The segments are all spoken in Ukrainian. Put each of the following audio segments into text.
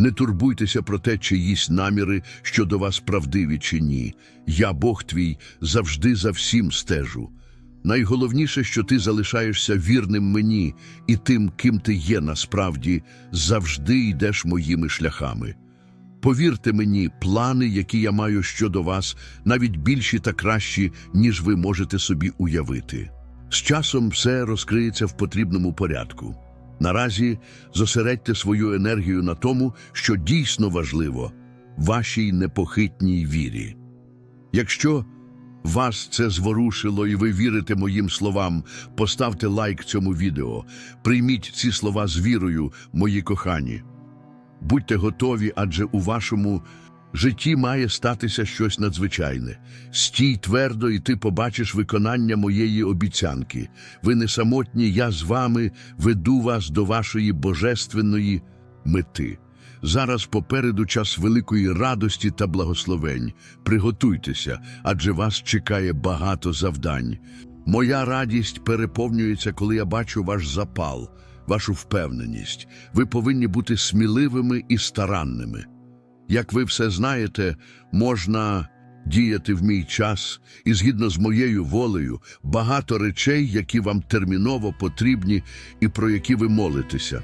Не турбуйтеся про те, чиїсь наміри щодо вас правдиві чи ні. Я, Бог твій, завжди за всім стежу. Найголовніше, що ти залишаєшся вірним мені і тим, ким ти є насправді, завжди йдеш моїми шляхами. Повірте мені, плани, які я маю щодо вас, навіть більші та кращі, ніж ви можете собі уявити. З часом все розкриється в потрібному порядку. Наразі зосередьте свою енергію на тому, що дійсно важливо вашій непохитній вірі. Якщо вас це зворушило і ви вірите моїм словам, поставте лайк цьому відео. Прийміть ці слова з вірою, мої кохані. Будьте готові, адже у вашому житті має статися щось надзвичайне. Стій твердо, і ти побачиш виконання моєї обіцянки. Ви не самотні, я з вами веду вас до вашої божественної мети. Зараз попереду час великої радості та благословень. Приготуйтеся, адже вас чекає багато завдань. Моя радість переповнюється, коли я бачу ваш запал, вашу впевненість. Ви повинні бути сміливими і старанними. Як ви все знаєте, можна діяти в мій час, і згідно з моєю волею, багато речей, які вам терміново потрібні і про які ви молитеся.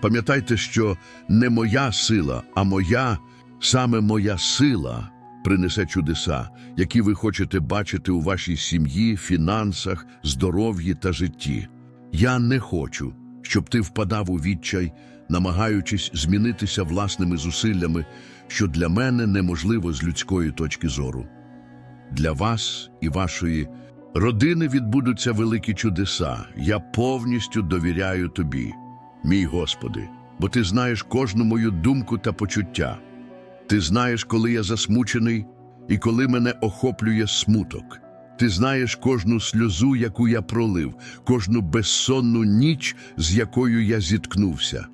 Пам'ятайте, що не моя сила, а моя, саме моя сила принесе чудеса, які ви хочете бачити у вашій сім'ї, фінансах, здоров'ї та житті. Я не хочу, щоб ти впадав у відчай, намагаючись змінитися власними зусиллями, що для мене неможливо з людської точки зору. Для вас і вашої родини відбудуться великі чудеса. Я повністю довіряю тобі, мій Господи, бо ти знаєш кожну мою думку та почуття. Ти знаєш, коли я засмучений і коли мене охоплює смуток. Ти знаєш кожну сльозу, яку я пролив, кожну безсонну ніч, з якою я зіткнувся.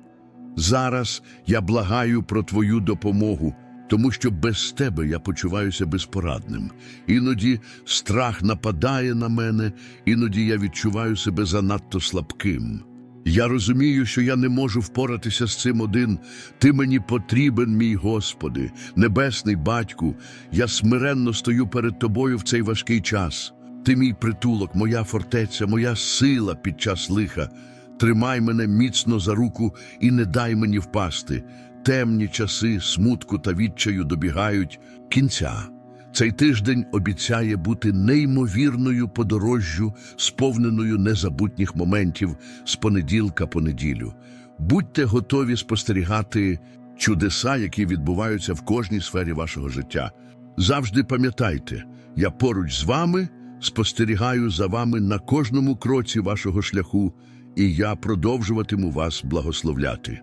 Зараз я благаю про твою допомогу, тому що без тебе я почуваюся безпорадним. Іноді страх нападає на мене, іноді я відчуваю себе занадто слабким. Я розумію, що я не можу впоратися з цим один. Ти мені потрібен, мій Господи, небесний батьку. Я смиренно стою перед тобою в цей важкий час. Ти мій притулок, моя фортеця, моя сила під час лиха. Тримай мене міцно за руку і не дай мені впасти. Темні часи смутку та відчаю добігають кінця. Цей тиждень обіцяє бути неймовірною подорожжю, сповненою незабутніх моментів з понеділка по неділю. Будьте готові спостерігати чудеса, які відбуваються в кожній сфері вашого життя. Завжди пам'ятайте, я поруч з вами спостерігаю за вами на кожному кроці вашого шляху, і я продовжуватиму вас благословляти.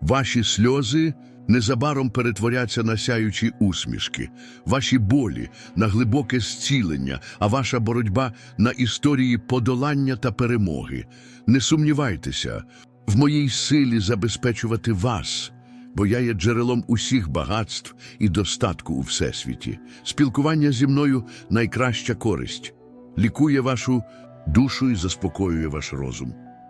Ваші сльози незабаром перетворяться на сяючі усмішки, ваші болі на глибоке зцілення, а ваша боротьба на історії подолання та перемоги. Не сумнівайтеся в моїй силі забезпечувати вас, бо я є джерелом усіх багатств і достатку у всесвіті. Спілкування зі мною найкраща користь, лікує вашу душу і заспокоює ваш розум.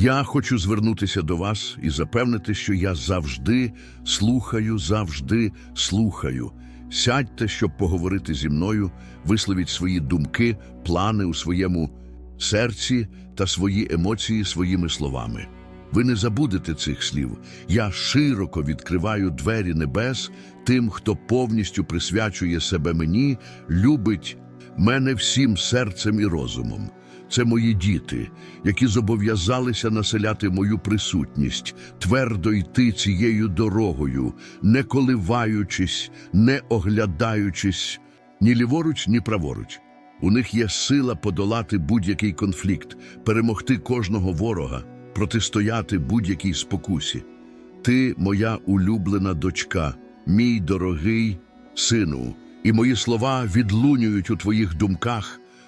Я хочу звернутися до вас і запевнити, що я завжди слухаю, завжди слухаю. Сядьте, щоб поговорити зі мною, висловіть свої думки, плани у своєму серці та свої емоції своїми словами. Ви не забудете цих слів. Я широко відкриваю двері небес тим, хто повністю присвячує себе мені, любить мене всім серцем і розумом. Це мої діти, які зобов'язалися населяти мою присутність, твердо йти цією дорогою, не коливаючись, не оглядаючись ні ліворуч, ні праворуч. У них є сила подолати будь-який конфлікт, перемогти кожного ворога, протистояти будь-якій спокусі. Ти, моя улюблена дочка, мій дорогий сину, і мої слова відлунюють у твоїх думках,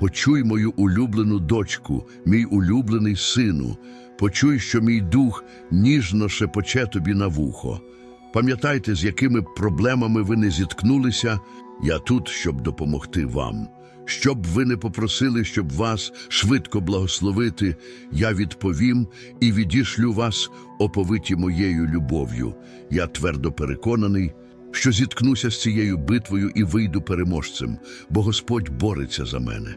Почуй мою улюблену дочку, мій улюблений сину, почуй, що мій дух ніжно шепоче тобі на вухо. Пам'ятайте, з якими проблемами ви не зіткнулися, я тут, щоб допомогти вам. Щоб ви не попросили, щоб вас швидко благословити, я відповім і відішлю вас, оповиті моєю любов'ю. Я твердо переконаний, що зіткнуся з цією битвою і вийду переможцем, бо Господь бореться за мене.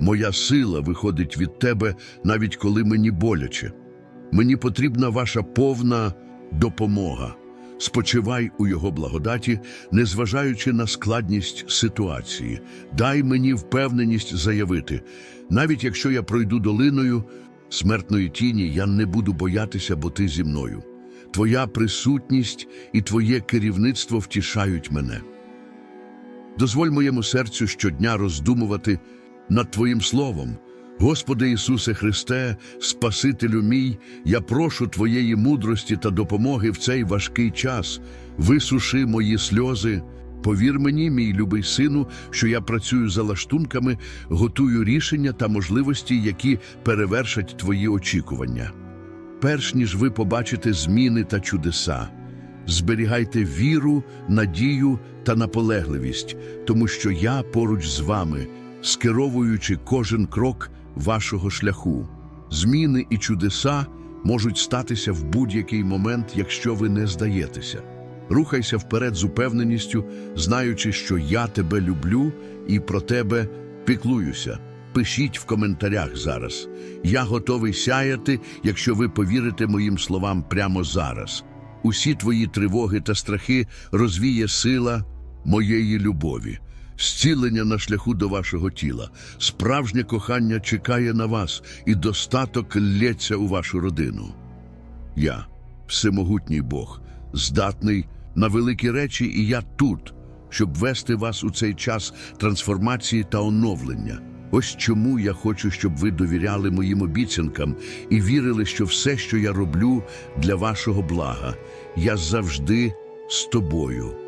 моя сила виходить від тебе, навіть коли мені боляче. Мені потрібна ваша повна допомога. Спочивай у його благодаті, незважаючи на складність ситуації. Дай мені впевненість заявити, навіть якщо я пройду долиною смертної тіні, я не буду боятися, бо ти зі мною. Твоя присутність і твоє керівництво втішають мене. Дозволь моєму серцю щодня роздумувати над Твоїм Словом. Господи Ісусе Христе, Спасителю мій, я прошу Твоєї мудрості та допомоги в цей важкий час. Висуши мої сльози. Повір мені, мій любий сину, що я працюю за лаштунками, готую рішення та можливості, які перевершать Твої очікування. Перш ніж ви побачите зміни та чудеса, зберігайте віру, надію та наполегливість, тому що я поруч з вами, скеровуючи кожен крок вашого шляху. Зміни і чудеса можуть статися в будь-який момент, якщо ви не здаєтеся. Рухайся вперед з упевненістю, знаючи, що я тебе люблю і про тебе піклуюся. Пишіть в коментарях зараз. Я готовий сяяти, якщо ви повірите моїм словам прямо зараз. Усі твої тривоги та страхи розвіє сила моєї любові, зцілення на шляху до вашого тіла. Справжнє кохання чекає на вас, і достаток лється у вашу родину. Я, всемогутній Бог, здатний на великі речі, і я тут, щоб вести вас у цей час трансформації та оновлення. Ось чому я хочу, щоб ви довіряли моїм обіцянкам і вірили, що все, що я роблю для вашого блага, я завжди з тобою.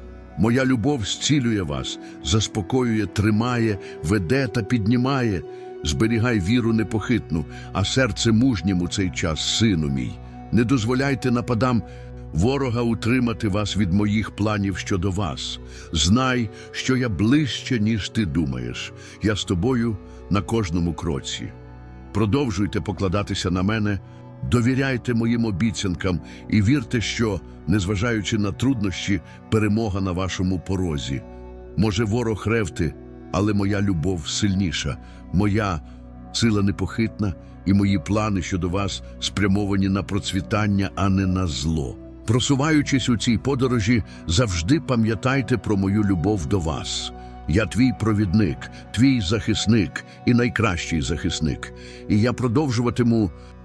Моя любов зцілює вас, заспокоює, тримає, веде та піднімає. Зберігай віру непохитну, а серце мужнім у цей час, сину мій. Не дозволяйте нападам ворога утримати вас від моїх планів щодо вас. Знай, що я ближче, ніж ти думаєш. Я з тобою на кожному кроці. Продовжуйте покладатися на мене, довіряйте моїм обіцянкам і вірте, що, незважаючи на труднощі, перемога на вашому порозі. Може, ворог ревти, але моя любов сильніша, моя сила непохитна, і мої плани щодо вас спрямовані на процвітання, а не на зло. Просуваючись у цій подорожі, завжди пам'ятайте про мою любов до вас. Я твій провідник, твій захисник і найкращий захисник. І я продовжуватиму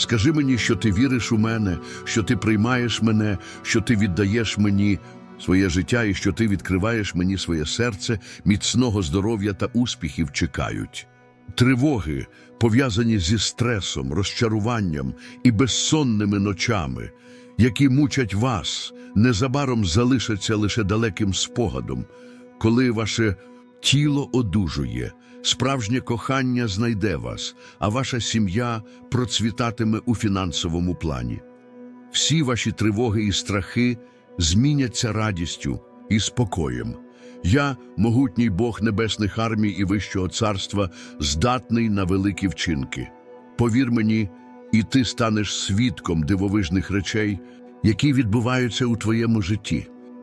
Скажи мені, що ти віриш у мене, що ти приймаєш мене, що ти віддаєш мені своє життя і що ти відкриваєш мені своє серце, міцного здоров'я та успіхів чекають. Тривоги, пов'язані зі стресом, розчаруванням і безсонними ночами, які мучать вас, незабаром залишаться лише далеким спогадом, коли ваше тіло одужує, справжнє кохання знайде вас, а ваша сім'я процвітатиме у фінансовому плані. Всі ваші тривоги і страхи зміняться радістю і спокоєм. Я, могутній Бог небесних армій і Вищого царства, здатний на великі вчинки. Повір мені, і ти станеш свідком дивовижних речей, які відбуваються у твоєму житті.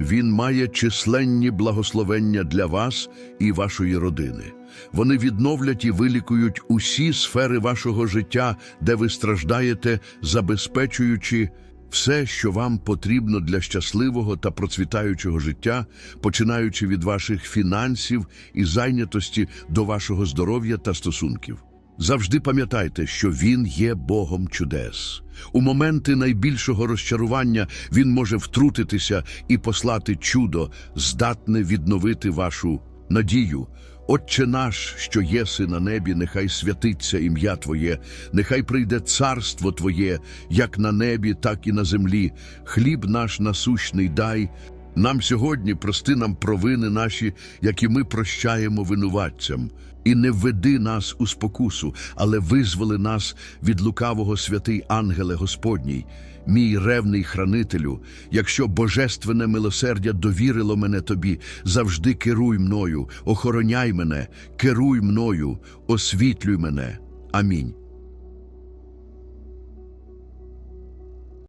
Він має численні благословення для вас і вашої родини. Вони відновлять і вилікують усі сфери вашого життя, де ви страждаєте, забезпечуючи все, що вам потрібно для щасливого та процвітаючого життя, починаючи від ваших фінансів і зайнятості до вашого здоров'я та стосунків. Завжди пам'ятайте, що Він є Богом чудес. У моменти найбільшого розчарування Він може втрутитися і послати чудо, здатне відновити вашу надію. Отче наш, що єси на небі, нехай святиться ім'я Твоє, нехай прийде царство Твоє, як на небі, так і на землі. Хліб наш насущний дай. Нам сьогодні прости нам провини наші, які ми прощаємо винуватцям. І не введи нас у спокусу, але визволи нас від лукавого святий ангеле Господній, мій ревний хранителю, якщо божественне милосердя довірило мене тобі, завжди керуй мною, охороняй мене, керуй мною, освітлюй мене. Амінь.